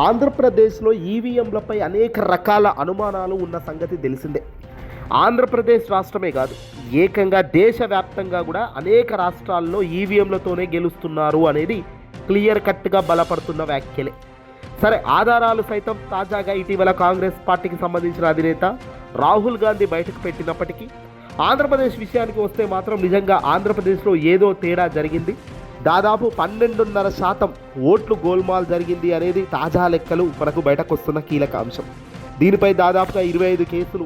ఆంధ్రప్రదేశ్లో ఈవీఎంలపై అనేక రకాల అనుమానాలు ఉన్న సంగతి తెలిసిందే. ఆంధ్రప్రదేశ్ రాష్ట్రమే కాదు ఏకంగా దేశవ్యాప్తంగా కూడా అనేక రాష్ట్రాల్లో ఈవీఎంలతోనే గెలుస్తున్నారు అనేది క్లియర్ కట్గా బలపడుతున్న వ్యాఖ్యలే. సరే ఆధారాలు సైతం తాజాగా ఇటీవల కాంగ్రెస్ పార్టీకి సంబంధించిన అధినేత రాహుల్ గాంధీ బయటకు పెట్టినప్పటికీ ఆంధ్రప్రదేశ్ విషయానికి వస్తే మాత్రం నిజంగా ఆంధ్రప్రదేశ్లో ఏదో తేడా జరిగింది. దాదాపు పన్నెండున్నర శాతం ఓట్లు గోల్మాల్ జరిగింది అనేది తాజా లెక్కలు మనకు బయటకు వస్తున్న కీలక అంశం. దీనిపై దాదాపుగా ఇరవై ఐదు కేసులు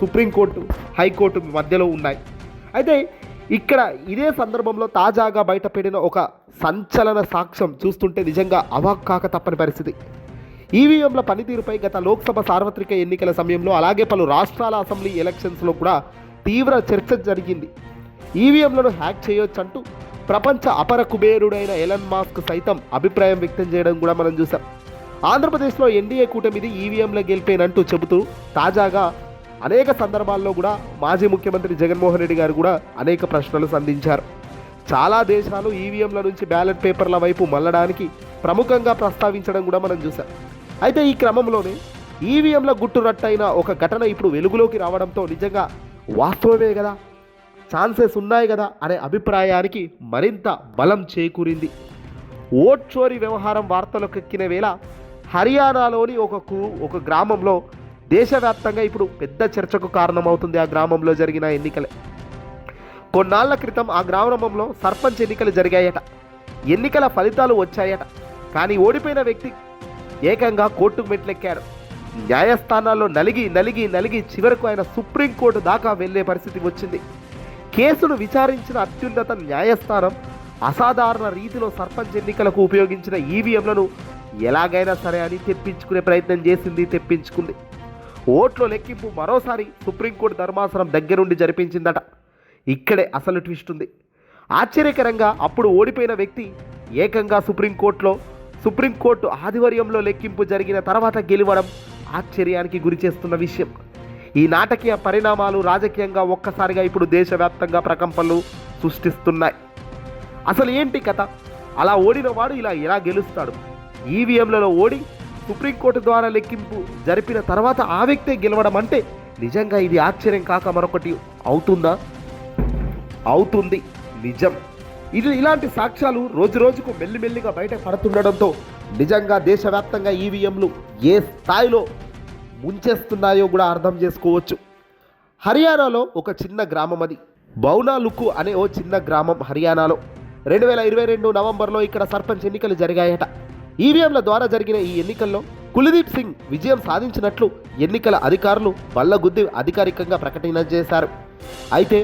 సుప్రీంకోర్టు హైకోర్టు మధ్యలో ఉన్నాయి. అయితే ఇక్కడ ఇదే సందర్భంలో తాజాగా బయటపడిన ఒక సంచలన సాక్ష్యం చూస్తుంటే నిజంగా అవాక్కాక తప్పని పరిస్థితి. ఈవీఎంల పనితీరుపై గత లోక్సభ సార్వత్రిక ఎన్నికల సమయంలో అలాగే పలు రాష్ట్రాల అసెంబ్లీ ఎలక్షన్స్లో కూడా తీవ్ర చర్చ జరిగింది. ఈవీఎంలను హ్యాక్ చేయొచ్చంటూ ప్రపంచ అపర కుబేరుడైన ఎలన్ మాస్క్ సైతం అభిప్రాయం వ్యక్తం చేయడం కూడా మనం చూసాం. ఆంధ్రప్రదేశ్లో ఎన్డీఏ కూటమిది ఈవీఎంల గెలిపేనంటూ చెబుతూ తాజాగా అనేక సందర్భాల్లో కూడా మాజీ ముఖ్యమంత్రి జగన్మోహన్ రెడ్డి గారు కూడా అనేక ప్రశ్నలు సంధించారు. చాలా దేశాలు ఈవీఎంల నుంచి బ్యాలెట్ పేపర్ల వైపు మళ్ళడానికి ప్రముఖంగా ప్రస్తావించడం కూడా మనం చూసాం. అయితే ఈ క్రమంలోనే ఈవీఎంల గుట్టు ఒక ఘటన ఇప్పుడు వెలుగులోకి రావడంతో నిజంగా వాస్తవమే కదా? ఛాన్సెస్ ఉన్నాయి కదా అనే అభిప్రాయానికి మరింత బలం చేకూరింది. ఓట్ చోరీ వ్యవహారం వార్తలకు ఎక్కిన వేళ హర్యానాలోని ఒక కు- ఒక గ్రామంలో దేశవ్యాప్తంగా ఇప్పుడు పెద్ద చర్చకు కారణమవుతుంది ఆ గ్రామంలో జరిగిన ఎన్నికలే. కొన్నాళ్ళ క్రితం ఆ గ్రామంలో సర్పంచ్ ఎన్నికలు జరిగాయట. ఎన్నికల ఫలితాలు వచ్చాయట. కానీ ఓడిపోయిన వ్యక్తి ఏకంగా కోర్టుకు మెట్లెక్కాడు న్యాయస్థానాల్లో నలిగి నలిగి నలిగి చివరకు ఆయన సుప్రీంకోర్టు దాకా వెళ్ళే పరిస్థితి వచ్చింది. కేసును విచారించిన అత్యున్నత న్యాయస్థానం అసాధారణ రీతిలో సర్పంచ్ ఎన్నికలకు ఉపయోగించిన ఈవీఎంలను ఎలాగైనా సరే అని తెప్పించుకునే ప్రయత్నం చేసింది తెప్పించుకుంది. ఓట్ల లెక్కింపు మరోసారి సుప్రీంకోర్టు ధర్మాసనం దగ్గరుండి జరిపించిందట. ఇక్కడే అసలు ట్విస్ట్ ఉంది. ఆశ్చర్యకరంగా అప్పుడు ఓడిపోయిన వ్యక్తి ఏకంగా సుప్రీంకోర్టులో సుప్రీంకోర్టు ఆధ్వర్యంలో లెక్కింపు జరిగిన తర్వాత గెలవడం ఆశ్చర్యానికి గురి చేస్తున్న విషయం. ఈ నాటకీయ పరిణామాలు రాజకీయంగా ఒక్కసారిగా ఇప్పుడు దేశవ్యాప్తంగా ప్రకంపనలు సృష్టిస్తున్నాయి. అసలు ఏంటి కథ? అలా ఓడినవాడు ఇలా ఎలా గెలుస్తాడు? ఈవీఎంలలో ఓడి సుప్రీంకోర్టు ద్వారా లెక్కింపు జరిపిన తర్వాత ఆ వ్యక్తే గెలవడం అంటే నిజంగా ఇది ఆశ్చర్యం కాక మరొకటి అవుతుందా? అవుతుంది. నిజం. ఇది ఇలాంటి సాక్ష్యాలు రోజు రోజుకు మెల్లిమెల్లిగా బయట పడుతుండడంతో నిజంగా దేశవ్యాప్తంగా ఈవీఎంలు ఏ స్థాయిలో ముంచేస్తున్నాయో కూడా అర్థం చేసుకోవచ్చు. హర్యానాలో ఒక చిన్న గ్రామం అది. బౌనాలుక్కు అనే ఓ చిన్న గ్రామం హర్యానాలో. రెండు వేల ఇరవై రెండు నవంబర్లో ఇక్కడ సర్పంచ్ ఎన్నికలు జరిగాయట. ఈవీఎంల ద్వారా జరిగిన ఈ ఎన్నికల్లో కులదీప్ సింగ్ విజయం సాధించినట్లు ఎన్నికల అధికారులు బల్లగుద్ది అధికారికంగా ప్రకటన చేశారు. అయితే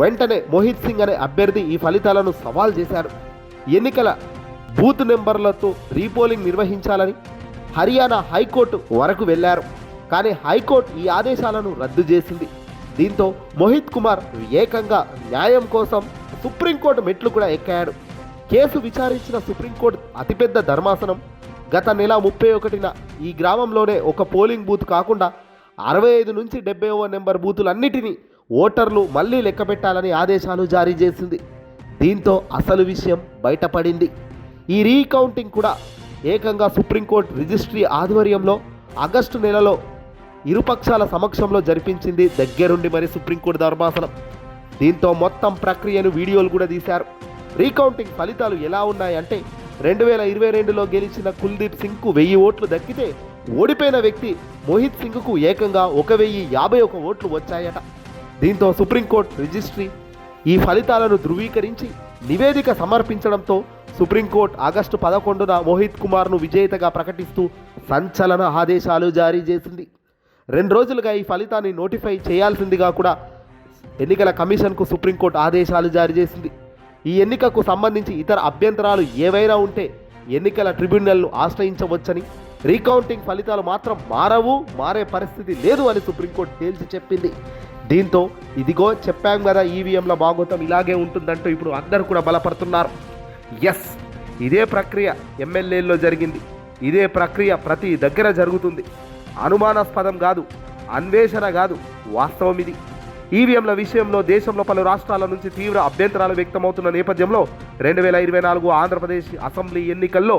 వెంటనే మోహిత్ సింగ్ అనే అభ్యర్థి ఈ ఫలితాలను సవాల్ చేశారు. ఎన్నికల బూత్ నెంబర్లతో రీపోలింగ్ నిర్వహించాలని హర్యానా హైకోర్టు వరకు వెళ్ళారు. కానీ హైకోర్టు ఈ ఆదేశాలను రద్దు చేసింది. దీంతో మోహిత్ కుమార్ ఏకంగా న్యాయం కోసం సుప్రీంకోర్టు మెట్లు కూడా ఎక్కాడు. కేసు విచారించిన సుప్రీంకోర్టు అతిపెద్ద ధర్మాసనం. గత నెల ముప్పై ఒకటిన ఈ గ్రామంలోనే ఒక పోలింగ్ బూత్ కాకుండా అరవై ఐదు నుంచి డెబ్బైవ నెంబర్ బూతులన్నిటినీ ఓటర్లు మళ్ళీ లెక్క పెట్టాలని ఆదేశాలు జారీ చేసింది. దీంతో అసలు విషయం బయటపడింది. ఈ రీకౌంటింగ్ కూడా ఏకంగా సుప్రీంకోర్టు రిజిస్ట్రీ ఆధ్వర్యంలో ఆగస్టు నెలలో ఇరుపక్షాల సమక్షంలో జరిపించింది దగ్గరుండి మరి సుప్రీంకోర్టు ధర్మాసనం. దీంతో మొత్తం ప్రక్రియను వీడియోలు కూడా తీశారు. రీకౌంటింగ్ ఫలితాలు ఎలా ఉన్నాయంటే రెండు వేల ఇరవై రెండులో గెలిచిన కుల్దీప్ సింగ్కు వెయ్యి ఓట్లు దక్కితే ఓడిపోయిన వ్యక్తి మోహిత్ సింగ్కు ఏకంగా ఒక వెయ్యి యాభై ఒక ఓట్లు వచ్చాయట. దీంతో సుప్రీంకోర్టు రిజిస్ట్రీ ఈ ఫలితాలను ధృవీకరించి నివేదిక సమర్పించడంతో సుప్రీంకోర్టు ఆగస్టు పదకొండున మోహిత్ కుమార్ను విజేతగా ప్రకటిస్తూ సంచలన ఆదేశాలు జారీ చేసింది. రెండు రోజులుగా ఈ ఫలితాన్ని నోటిఫై చేయాల్సిందిగా కూడా ఎన్నికల కమిషన్కు సుప్రీంకోర్టు ఆదేశాలు జారీ చేసింది. ఈ ఎన్నికకు సంబంధించి ఇతర అభ్యంతరాలు ఏవైనా ఉంటే ఎన్నికల ట్రిబ్యునల్ను ఆశ్రయించవచ్చని రీకౌంటింగ్ ఫలితాలు మాత్రం మారవు మారే పరిస్థితి లేదు అని సుప్రీంకోర్టు తేల్చి చెప్పింది. దీంతో ఇదిగో చెప్పాం కదా ఈవీఎంల భాగోతం ఇలాగే ఉంటుందంటూ ఇప్పుడు అందరూ కూడా బలపడుతున్నారు. ఎస్ ఇదే ప్రక్రియ ఎమ్మెల్యేల్లో జరిగింది. ఇదే ప్రక్రియ ప్రతి దగ్గర జరుగుతుంది. అనుమానాస్పదం కాదు అన్వేషణ కాదు వాస్తవం ఇది. ఈవీఎంల విషయంలో దేశంలో పలు రాష్ట్రాల నుంచి తీవ్ర అభ్యంతరాలు వ్యక్తమవుతున్న నేపథ్యంలో రెండు వేల ఇరవై నాలుగు ఆంధ్రప్రదేశ్ అసెంబ్లీ ఎన్నికల్లో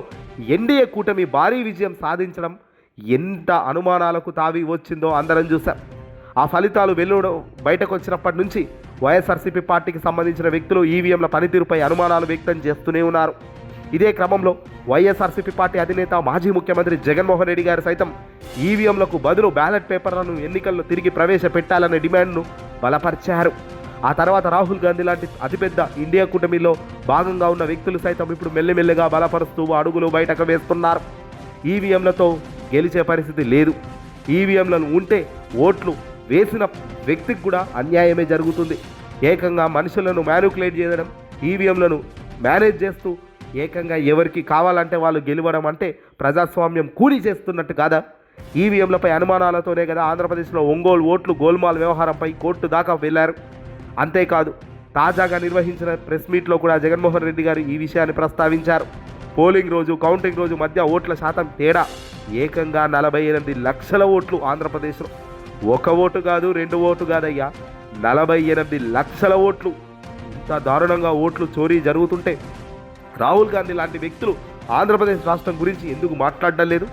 ఎన్డీఏ కూటమి భారీ విజయం సాధించడం ఎంత అనుమానాలకు తావి వచ్చిందో అందరం చూశాం. ఆ ఫలితాలు వెలువడం బయటకు వచ్చినప్పటి నుంచి వైఎస్ఆర్సీపీ పార్టీకి సంబంధించిన వ్యక్తులు ఈవీఎంల పనితీరుపై అనుమానాలు వ్యక్తం చేస్తూనే ఉన్నారు. ఇదే క్రమంలో వైఎస్ఆర్సీపీ పార్టీ అధినేత మాజీ ముఖ్యమంత్రి జగన్మోహన్ రెడ్డి గారు సైతం ఈవీఎంలకు బదులు బ్యాలెట్ పేపర్లను ఎన్నికల్లో తిరిగి ప్రవేశపెట్టాలనే డిమాండ్ను బలపరిచారు. ఆ తర్వాత రాహుల్ గాంధీ లాంటి అతిపెద్ద ఇండియా కూటమిలో భాగంగా ఉన్న వ్యక్తులు సైతం ఇప్పుడు మెల్లిమెల్లిగా బలపరుస్తూ అడుగులు బయటకు వేస్తున్నారు. ఈవీఎంలతో గెలిచే పరిస్థితి లేదు. ఈవీఎంలను ఉంటే ఓట్లు వేసిన వ్యక్తికి కూడా అన్యాయమే జరుగుతుంది. ఏకంగా మనుషులను మ్యానుకులేట్ చేయడం ఈవీఎంలను మేనేజ్ చేస్తూ ఏకంగా ఎవరికి కావాలంటే వాళ్ళు గెలవడం అంటే ప్రజాస్వామ్యం కూలి చేస్తున్నట్టు కాదా? ఈవీఎంలపై అనుమానాలతోనే కదా ఆంధ్రప్రదేశ్లో ఒంగోలు ఓట్లు గోల్మాల్ వ్యవహారంపై కోర్టు దాకా వెళ్ళారు అంతేకాదు తాజాగా నిర్వహించిన ప్రెస్ మీట్లో కూడా జగన్మోహన్ రెడ్డి గారు ఈ విషయాన్ని ప్రస్తావించారు. పోలింగ్ రోజు కౌంటింగ్ రోజు మధ్య ఓట్ల శాతం తేడా. ఏకంగా నలభై ఎనిమిది లక్షల ఓట్లు ఆంధ్రప్రదేశ్లో. ఒక ఓటు కాదు రెండు ఓటు కాదయ్యా. నలభై ఎనిమిది లక్షల ఓట్లు. ఇంత దారుణంగా ఓట్లు చోరీ జరుగుతుంటే రాహుల్ గాంధీ లాంటి వ్యక్తులు ఆంధ్రప్రదేశ్ రాష్ట్రం గురించి ఎందుకు మాట్లాడడం లేదు?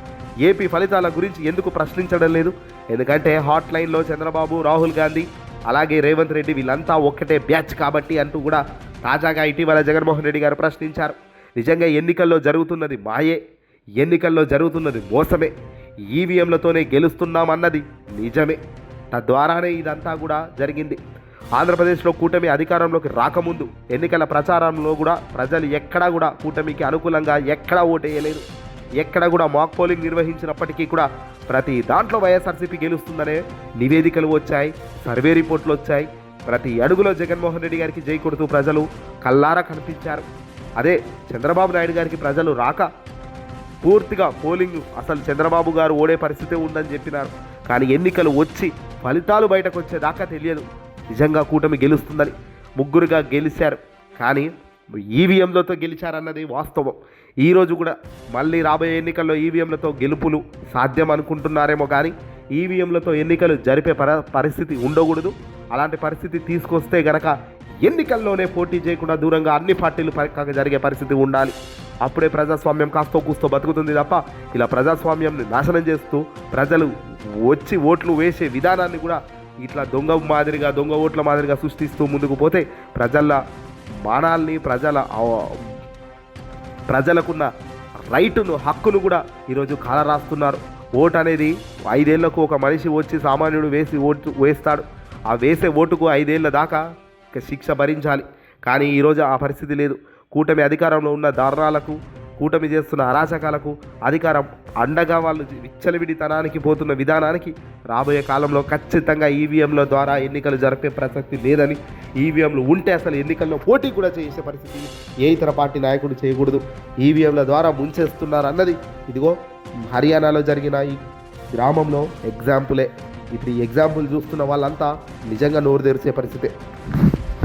ఏపీ ఫలితాల గురించి ఎందుకు ప్రశ్నించడం లేదు? ఎందుకంటే హాట్ లైన్లో చంద్రబాబు రాహుల్ గాంధీ అలాగే రేవంత్ రెడ్డి వీళ్ళంతా ఒక్కటే బ్యాచ్ కాబట్టి అంటూ కూడా తాజాగా ఇటీవల జగన్మోహన్ రెడ్డి గారు ప్రశ్నించారు. నిజంగా ఎన్నికల్లో జరుగుతున్నది మాయే ఎన్నికల్లో జరుగుతున్నది మోసమే ఈవీఎంలతోనే గెలుస్తున్నామన్నది నిజమే. తద్వారానే ఇదంతా కూడా జరిగింది. ఆంధ్రప్రదేశ్లో కూటమి అధికారంలోకి రాకముందు ఎన్నికల ప్రచారంలో కూడా ప్రజలు ఎక్కడా కూడా కూటమికి అనుకూలంగా ఎక్కడా ఓటేయలేదు. ఎక్కడ కూడా మాక్ పోలింగ్ నిర్వహించినప్పటికీ కూడా ప్రతి దాంట్లో వైఎస్ఆర్సీపీ గెలుస్తుందనే నివేదికలు వచ్చాయి సర్వే రిపోర్ట్లు వచ్చాయి. ప్రతి అడుగులో జగన్మోహన్ రెడ్డి గారికి జై కొడుతూ ప్రజలు కల్లారా కనిపించారు. అదే చంద్రబాబు నాయుడు గారికి ప్రజలు రాక పూర్తిగా పోలింగ్ అసలు చంద్రబాబు గారు ఓడే పరిస్థితి ఉందని చెప్పినారు. కానీ ఎన్నికలు వచ్చి ఫలితాలు బయటకు వచ్చేదాకా తెలియదు. నిజంగా కూటమి గెలుస్తుందని ముగ్గురుగా గెలిచారు. కానీ ఈవీఎంలతో గెలిచారన్నది వాస్తవం. ఈరోజు కూడా మళ్ళీ రాబోయే ఎన్నికల్లో ఈవీఎంలతో గెలుపులు సాధ్యం అనుకుంటున్నారేమో కానీ ఈవీఎంలతో ఎన్నికలు జరిపే పర పరిస్థితి ఉండకూడదు. అలాంటి పరిస్థితి తీసుకొస్తే గనక ఎన్నికల్లోనే పోటీ చేయకుండా దూరంగా అన్ని పార్టీలు పక్కగా జరిగే పరిస్థితి ఉండాలి. అప్పుడే ప్రజాస్వామ్యం కాస్తో కూస్తో బతుకుతుంది తప్ప ఇలా ప్రజాస్వామ్యంని నాశనం చేస్తూ ప్రజలు వచ్చి ఓట్లు వేసే విధానాన్ని కూడా ఇట్లా దొంగ మాదిరిగా దొంగ ఓట్ల మాదిరిగా సృష్టిస్తూ ముందుకు పోతే ప్రజల మానాల్ని ప్రజల ప్రజలకున్న రైటును హక్కును కూడా ఈరోజు కాల రాస్తున్నారు ఓటు అనేది ఐదేళ్ళకు ఒక మనిషి వచ్చి సామాన్యుడు వేసి ఓటు వేస్తాడు. ఆ వేసే ఓటుకు ఐదేళ్ళ దాకా శిక్ష భరించాలి. కానీ ఈరోజు ఆ పరిస్థితి లేదు. కూటమి అధికారంలో ఉన్న దారుణాలకు కూటమి చేస్తున్న అరాచకాలకు అధికారం అండగా వాళ్ళు విచ్చలవిడితనానికి పోతున్న విధానానికి రాబోయే కాలంలో ఖచ్చితంగా ఈవీఎంల ద్వారా ఎన్నికలు జరిపే ప్రసక్తి లేదని ఈవీఎంలు ఉంటే అసలు ఎన్నికల్లో పోటీ కూడా చేసే పరిస్థితి ఏ ఇతర పార్టీ నాయకుడు చేయకూడదు. ఈవీఎంల ద్వారా ముంచేస్తున్నారన్నది ఇదిగో హర్యానాలో జరిగిన ఈ గ్రామంలో ఎగ్జాంపులే. ఇప్పుడు ఈ ఎగ్జాంపుల్ చూస్తున్న వాళ్ళంతా నిజంగా నోరు తెరిచే పరిస్థితే.